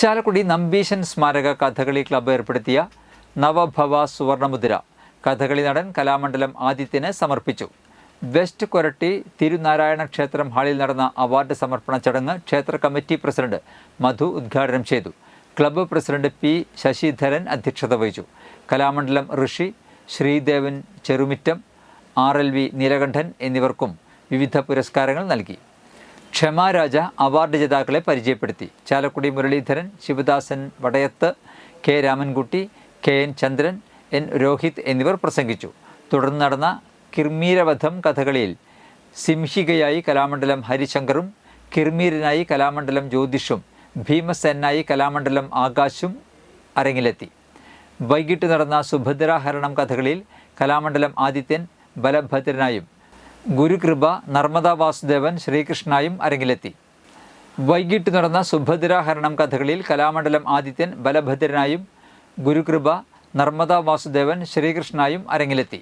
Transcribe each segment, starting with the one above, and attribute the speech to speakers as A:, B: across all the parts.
A: ചാലക്കുടി നമ്പീശൻ സ്മാരക കഥകളി ക്ലബ്ബ് ഏർപ്പെടുത്തിയ നവഭവ സുവർണമുദ്ര. കഥകളി നടൻ കലാമണ്ഡലം ആദിത്യന് സമർപ്പിച്ചു. വെസ്റ്റ് കൊരട്ടി തിരുനാരായണ ക്ഷേത്രം ഹാളിൽ നടന്ന അവാർഡ് സമർപ്പണ ചടങ്ങ് ക്ഷേത്ര കമ്മിറ്റി പ്രസിഡന്റ് മധു ഉദ്ഘാടനം ചെയ്തു. ക്ലബ്ബ് പ്രസിഡന്റ് പി ശശിധരൻ അധ്യക്ഷത വഹിച്ചു. Kalamandalam Rishi Sreedevan Cherumittam R L V Neelakandan എന്നിവർക്കും വിവിധ പുരസ്കാരങ്ങൾ നൽകി. ക്ഷമാരാജ അവാർഡ് ജേതാക്കളെ പരിചയപ്പെടുത്തി. Chalakudy Muraleedharan Sivadasan Vadayath K Ramankutty K N Chandran N Rohit എന്നിവർ പ്രസംഗിച്ചു. തുടർന്ന് നടന്ന കിർമീരവധം കഥകളിയിൽ സിംഹികയായി കലാമണ്ഡലം ഹരിശങ്കറും കിർമീരനായി കലാമണ്ഡലം ജ്യോതിഷും ഭീമസേനായി കലാമണ്ഡലം ആകാശും അരങ്ങിലെത്തി. വൈകിട്ട് നടന്ന സുഭദ്രാഹരണം കഥകളിയിൽ കലാമണ്ഡലം ആദിത്യൻ ബലഭദ്രനായും ഗുരുകൃപ നർമ്മദാ വാസുദേവൻ ശ്രീകൃഷ്ണായും അരങ്ങിലെത്തി. വൈകിട്ട് നടന്ന സുഭദ്രാഹരണം കഥകളിൽ കലാമണ്ഡലം ആദിത്യൻ ബലഭദ്രനായും ഗുരുകൃപ നർമ്മദാ വാസുദേവൻ ശ്രീകൃഷ്ണായും അരങ്ങിലെത്തി.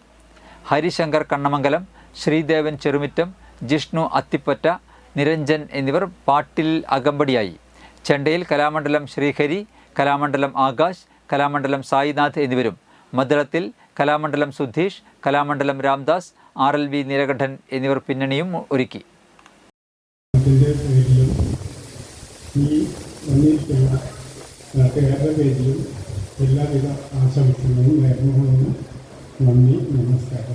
A: ഹരിശങ്കർ കണ്ണമംഗലം ശ്രീദേവൻ ചെറുമിറ്റം ജിഷ്ണു അത്തിപ്പറ്റ നിരഞ്ജൻ എന്നിവർ പാട്ടിൽ അകമ്പടിയായി. ചെണ്ടയിൽ കലാമണ്ഡലം ശ്രീഹരി കലാമണ്ഡലം ആകാശ് കലാമണ്ഡലം സായിനാഥ് എന്നിവരും. മദ്ദളത്തിൽ Kalamandalam Sudheesh Kalamandalam Ramdas R L V Neelakandan എന്നിവർ പിന്നണിയും ഒരുക്കി.
B: എല്ലാവിധ ആശംസകളും നേർന്നുകൊള്ളുന്നു നന്ദി നമസ്കാരം.